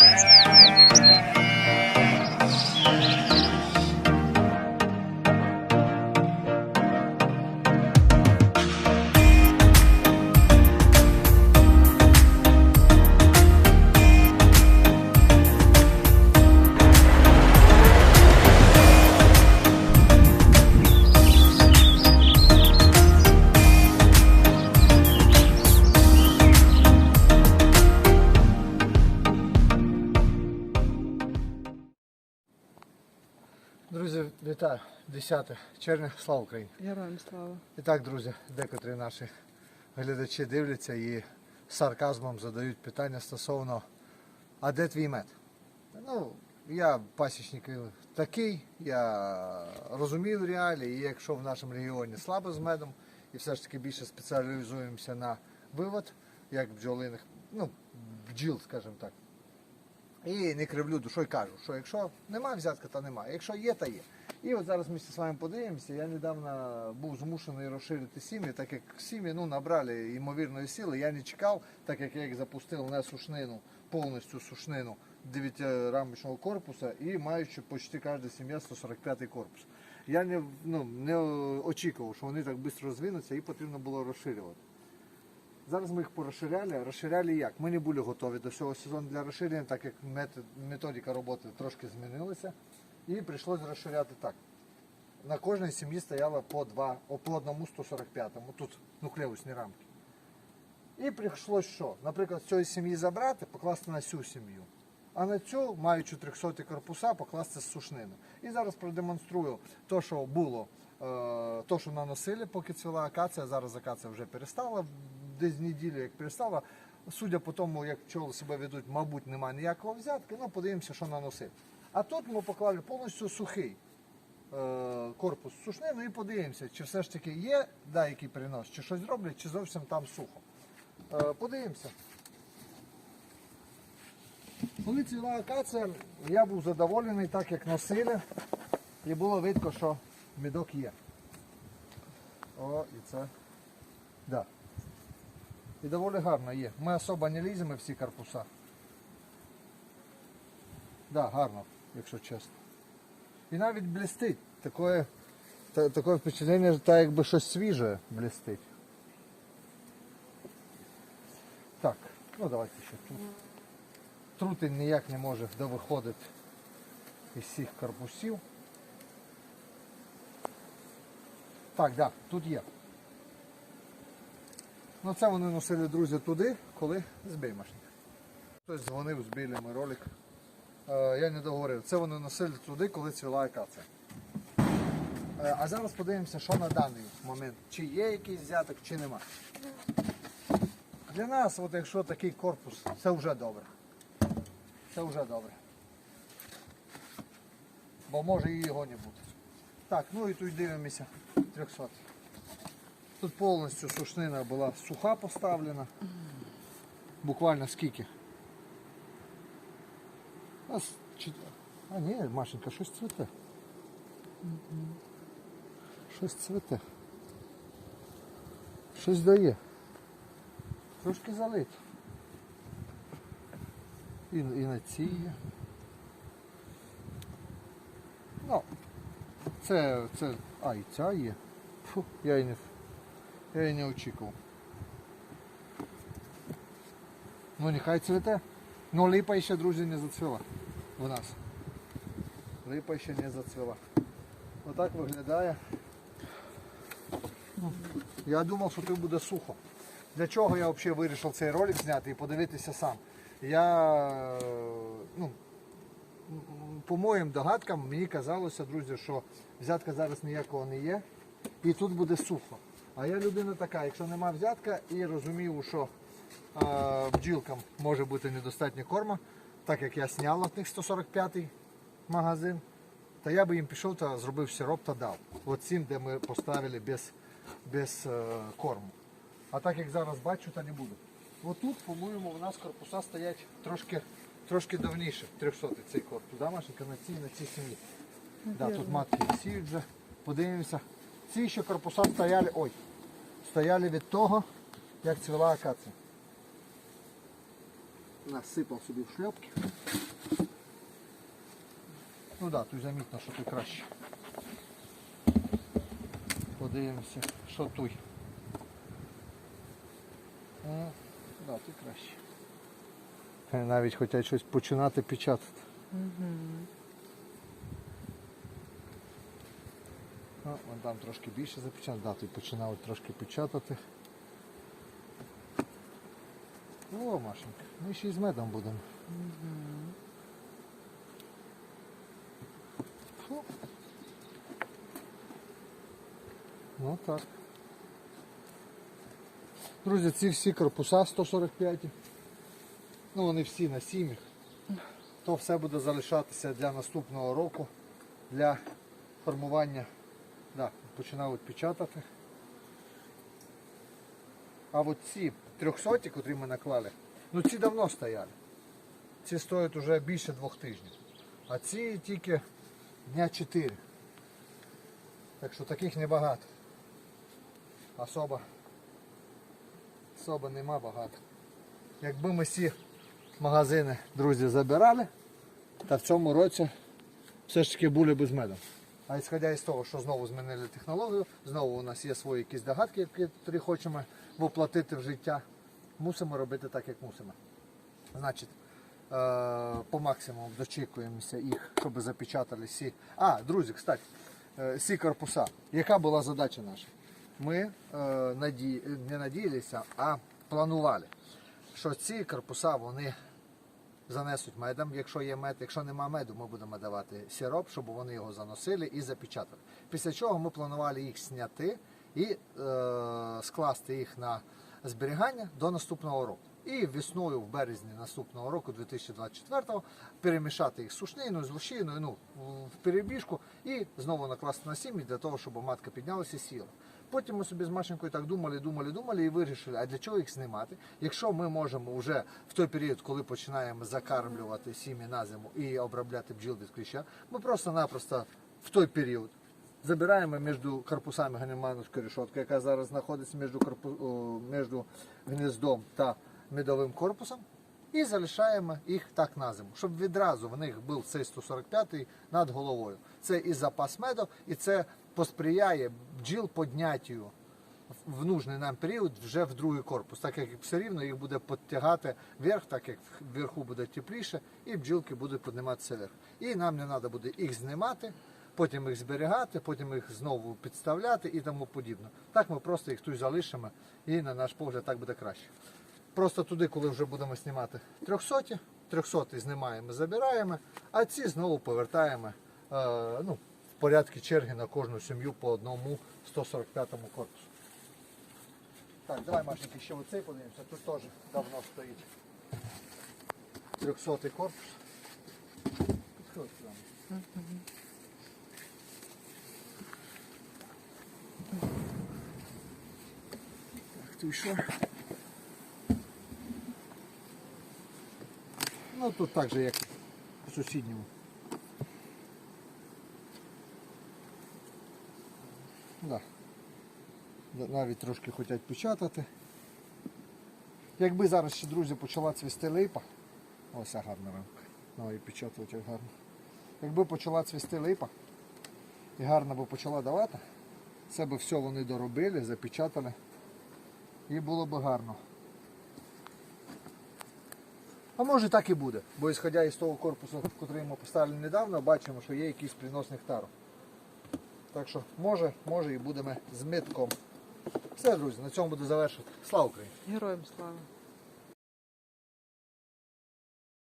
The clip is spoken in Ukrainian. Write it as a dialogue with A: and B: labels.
A: Thank you. Друзі, вітаю! 10 червня, слава Україні!
B: Героям слава.
A: І так, друзі, декотрі наші глядачі дивляться і сарказмом задають питання стосовно, а де твій мед? Ну, я пасічник такий, я розумію реалії, і якщо в нашому регіоні слабо з медом, і все ж таки більше спеціалізуємося на вивод, як бджолиних, ну, бджіл, скажімо так. І не кривлю душою кажу, що якщо нема взятка, то немає. Якщо є, то є. І от зараз ми з вами подивимося. Я недавно був змушений розширити сім'ї, так як сім'ї ну, набрали ймовірної сили. Я не чекав, так як я їх запустив на сушнину, повністю сушнину 9-рамочного корпуса і маючи почти кожна сім'я 145 корпус. Я не, ну, не очікував, що вони так швидко розвинуться і потрібно було розширювати. Зараз ми їх порозширяли. Розширяли як? Ми не були готові до цього сезону для розширення, так як методика роботи трошки змінилася. І прийшлося розширяти так. На кожній сім'ї стояло по два, по одному 145-му, тут нуклеусні рамки. І прийшлося що? Наприклад, з цієї сім'ї забрати, покласти на цю сім'ю. А на цю, маючи 300 корпуса, покласти з сушнини. І зараз продемонструю те, що було, е, то, що наносили, поки цвіла акація. Зараз акація вже перестала, десь неділю як перестала. Судя по тому, як пчоли себе ведуть, мабуть, немає ніякого взятки, ну подивимося, що наносив. А тут ми поклали повністю сухий е, корпус сушнину і подивимося, чи все ж таки є деякий перенос, чи щось роблять, чи зовсім там сухо. Е, подивимося. Коли цвіла акація, я був задоволений, так як носили, і було видно, що медок є. О, і це. Да. І доволі гарно є. Ми особо не ліземо всі корпуса. Да, гарно, якщо чесно. І навіть блістить. Таке, та- таке впечатлення, так якби щось свіже блістить. Так, ну давайте ще тут. Трутень ніяк не може довиходити із всіх корпусів. Так, да, тут є. Ну це вони носили, друзі, туди, коли з беймашник. Хтось дзвонив, збили ми ролик. Е, я не договорив. Це вони носили туди, коли цвіла акація. Е, а зараз подивимося, що на даний момент. Чи є якийсь взяток, чи нема. Для нас, от якщо такий корпус, це вже добре. Це вже добре. Бо може і його не бути. Так, ну і тут дивимося 300. Тут повністю сушнина була суха поставлена. Буквально скільки? А, ні, Машенька, щось цвіте. Щось цвіте. Щось дає. Трошки залито. І, і на цій є. Ну, це, це, а, і ця є. Фу, я її не, я її не очікував. Ну, нехай цвіте. Ну, липа ще, друзі, не зацвіла у нас. Липа ще не зацвіла. Отак виглядає. Ну, Я думав, що тут буде сухо. Для чого я взагалі вирішив цей ролик зняти і подивитися сам. Я, ну, по моїм догадкам, мені казалося, друзі, що взятка зараз ніякого не є, і тут буде сухо. А я людина така, якщо нема взятка і розумію, що е, бджілкам може бути недостатньо корма, так як я зняла в них 145-й магазин, то я би їм пішов та зробив сироп та дав. От цим, де ми поставили без, без е, корму. А так як зараз бачу, то не буду. Отут, по-моєму, у нас корпуса стоять трошки, трошки давніше, 300 цей корпус. Да, Машенька, на цій, на цій сім'ї. Да, тут матки сіють вже. Подивимося. Ці ще корпуса стояли, ой, стояли від того, як цвіла акація. насипав собі в шльопки. Ну так, да, тут замітно, що тут краще. Подивимося, що тут. Ну, да, тут краще. Навіть хочуть щось починати печатати. Ну, вон там трошки більше запечатати, да, тут починали трошки печатати. О, Машенька, ми ще й з медом будемо. Фу. Ну так. Друзі, ці всі корпуса 145. Ну вони всі на сім'ях. То все буде залишатися для наступного року, для формування. Да, починали печатати. А от ці 300, котрі ми наклали, ну ці давно стояли. Ці стоять вже більше двох тижнів. А ці тільки дня 4. Так що таких небагато. Особо, особо нема багато. Якби ми всі магазини, друзі, забирали, та в цьому році все ж таки були без меду. А ісходя із того, що знову змінили технологію, знову у нас є свої якісь догадки, які хочемо воплотити в життя, мусимо робити так, як мусимо. Значить, е, по максимуму дочікуємося їх, щоб запечатали всі. А, друзі, кстати, е, всі корпуса. Яка була задача наша? Ми е, наді... не надіялися, а планували, що ці корпуса вони занесуть медом, якщо є мед. Якщо нема меду, ми будемо давати сироп, щоб вони його заносили і запечатали. Після чого ми планували їх зняти і е, скласти їх на зберігання до наступного року. І весною, в березні наступного року, 2024-го, перемішати їх з сушниною, з лущиною, ну, в перебіжку і знову накласти на сім'ї для того, щоб матка піднялася і сіла. Потім ми собі з Машенькою так думали, думали, думали і вирішили, а для чого їх знімати, якщо ми можемо вже в той період, коли починаємо закармлювати сім'ї на зиму і обробляти бджіл від кліща, ми просто-напросто в той період забираємо між корпусами ганімановської решетки, яка зараз знаходиться між, корпу... між гнездом та медовим корпусом, і залишаємо їх так на зиму, щоб відразу в них був цей 145 над головою. Це і запас меду, і це посприяє бджіл подняттю в нужний нам період вже в другий корпус, так як все рівно їх буде підтягати вверх, так як вверху буде тепліше, і бджілки будуть підніматися вверх. І нам не треба буде їх знімати, потім їх зберігати, потім їх знову підставляти і тому подібне. Так ми просто їх тут залишимо і на наш погляд так буде краще. Просто туди, коли вже будемо знімати 300, 300 знімаємо, забираємо, а ці знову повертаємо е, ну, в порядку черги на кожну сім'ю по одному 145 корпусу. Так, давай, Машеньки, ще оцей подивимося. Тут теж давно стоїть 300 корпус. Підходь сюди. Так, ти що? Ну тут так же, як у сусідньому. Да. Навіть трошки хочуть печатати. Якби зараз ще, друзі, почала цвісти липа, ось гарна рамка. Ну і печатувати гарно. Якби почала цвісти липа і гарно би почала давати, це би все вони доробили, запечатали і було б гарно. А може так і буде, бо ісходя із того корпусу, який ми поставили недавно, бачимо, що є якийсь принос нектару. Так що може, може і будемо з митком. Все, друзі, на цьому буду завершити. Слава Україні!
B: Героям слава.